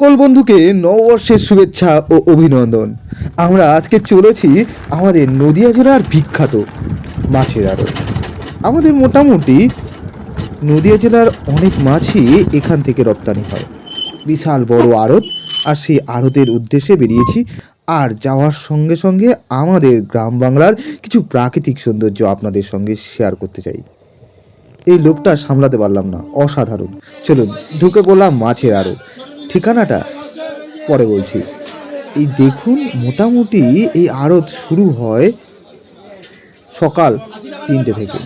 সকল বন্ধুকে নববর্ষের শুভেচ্ছা ও অভিনন্দন। আমরা আজকে চলেছি আমাদের নদিয়া জেলার বিখ্যাত মাছের আড়ত। আমাদের মোটামুটি নদিয়া জেলার অনেক মাছই এখান থেকে রপ্তানি হয়। বিশাল বড় আড়ত, আর সেই আড়তের উদ্দেশ্যে বেরিয়েছি। আর যাওয়ার সঙ্গে সঙ্গে আমাদের গ্রাম বাংলার কিছু প্রাকৃতিক সৌন্দর্য আপনাদের সঙ্গে শেয়ার করতে চাই। এই লোকটা সামলাতে পারলাম না, অসাধারণ। চলুন, ঢুকে পড়লাম মাছের আড়ত। ঠিকানাটা পরে বলছি। এই দেখুন, মোটামুটি এই আড়ত শুরু হয় সকাল তিনটে থেকে।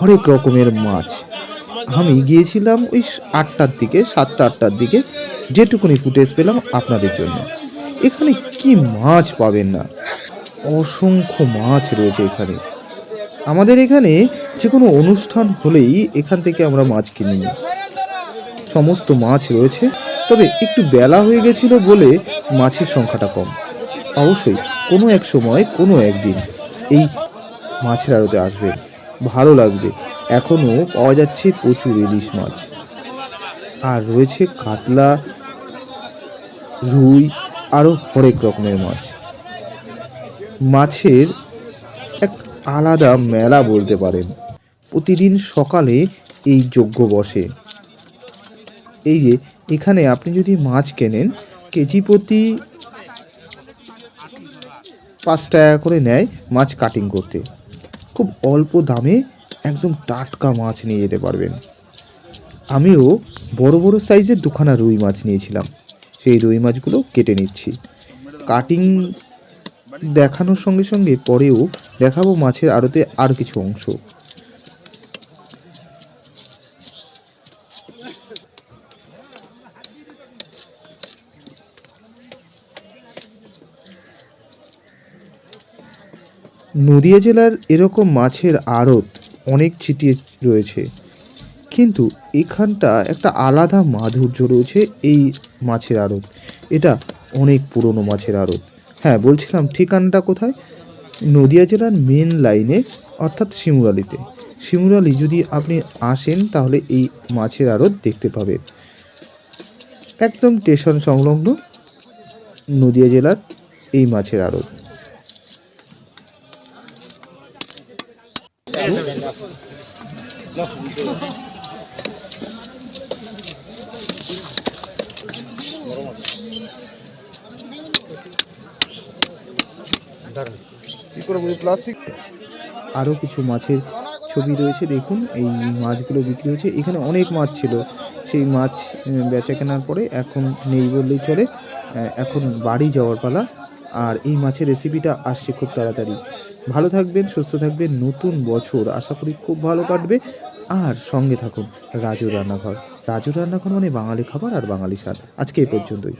হরেক রকমের মাছ। আমি গিয়েছিলাম ওই আটটার দিকে, সাতটা, আটটার দিকে। যেটুকুনি ফুটেজ পেলাম আপনাদের জন্য। এখানে কি মাছ পাবেন না? অসংখ্য মাছ রয়েছে এখানে। আমাদের এখানে যে কোনো অনুষ্ঠান হলেই এখান থেকে আমরা মাছ কিনে। নিই সমস্ত মাছ রয়েছে, তবে একটু বেলা হয়ে গেছিল বলে মাছের সংখ্যাটা কম। অবশ্যই কোনো এক সময়, কোনো একদিন এই মাছের আড়তে আসবে। ভালো লাগবে। এখনও পাওয়া যাচ্ছে প্রচুর ইলিশ মাছ। আর রয়েছে কাতলা, রুই আরও হরেক রকমের মাছ। মাছের এক আলাদা মেলা বলতে পারেন। প্রতিদিন সকালে এই যজ্ঞ বসে। এই যে, এখানে আপনি যদি মাছ কেনেন, কেজি প্রতি পাঁচ টাকা করে নেয় মাছ কাটিং করতে। খুব অল্প দামে একদম টাটকা মাছ নিয়ে যেতে পারবেন। আমিও বড় বড় সাইজের দুখানা রুই মাছ নিয়েছিলাম। সেই রুই মাছগুলো কেটে নিচ্ছি। কাটিং দেখানোর সঙ্গে সঙ্গে পরেও দেখাবো মাছের আড়তে আর কিছু অংশ। নদিয়া জেলার এরকম মাছের আড়ত অনেক ছিটিয়ে রয়েছে। কিন্তু এখানটা একটা আলাদা মাধুর্য রয়েছে এই মাছের আড়ত। এটা অনেক পুরনো মাছের আড়ত। হ্যাঁ বলছিলাম ঠিকানাটা কোথায়? নদিয়া জেলার মেন লাইনে অর্থাৎ শিমুরালিতে। শিমুরালি, যদি আপনি আসেন, তাহলে এই মাছের আড়ত দেখতে পাবেন। একদম স্টেশন সংলগ্ন নদিয়া জেলার এই মাছের আড়ত। প্লাস্টিক? আরও কিছু মাছের ছবি রয়েছে দেখুন। এই মাছগুলো বিক্রি হচ্ছে। এখানে অনেক মাছ ছিল। সেই মাছ বেচা কেনার পরে এখন নেই বললেই চলে। এখন বাড়ি যাওয়ার পালা। আর এই মাছের রেসিপিটা আসছে খুব তাড়াতাড়ি। ভালো থাকবেন, সুস্থ থাকবেন, নতুন বছর আশা করি খুব ভালো কাটবে। আর সঙ্গে থাকুন রাজু রান্নাঘর। রাজু রান্নাঘর মানে বাঙালি খাবার আর বাঙালি স্বাদ। আজকে এই পর্যন্তই।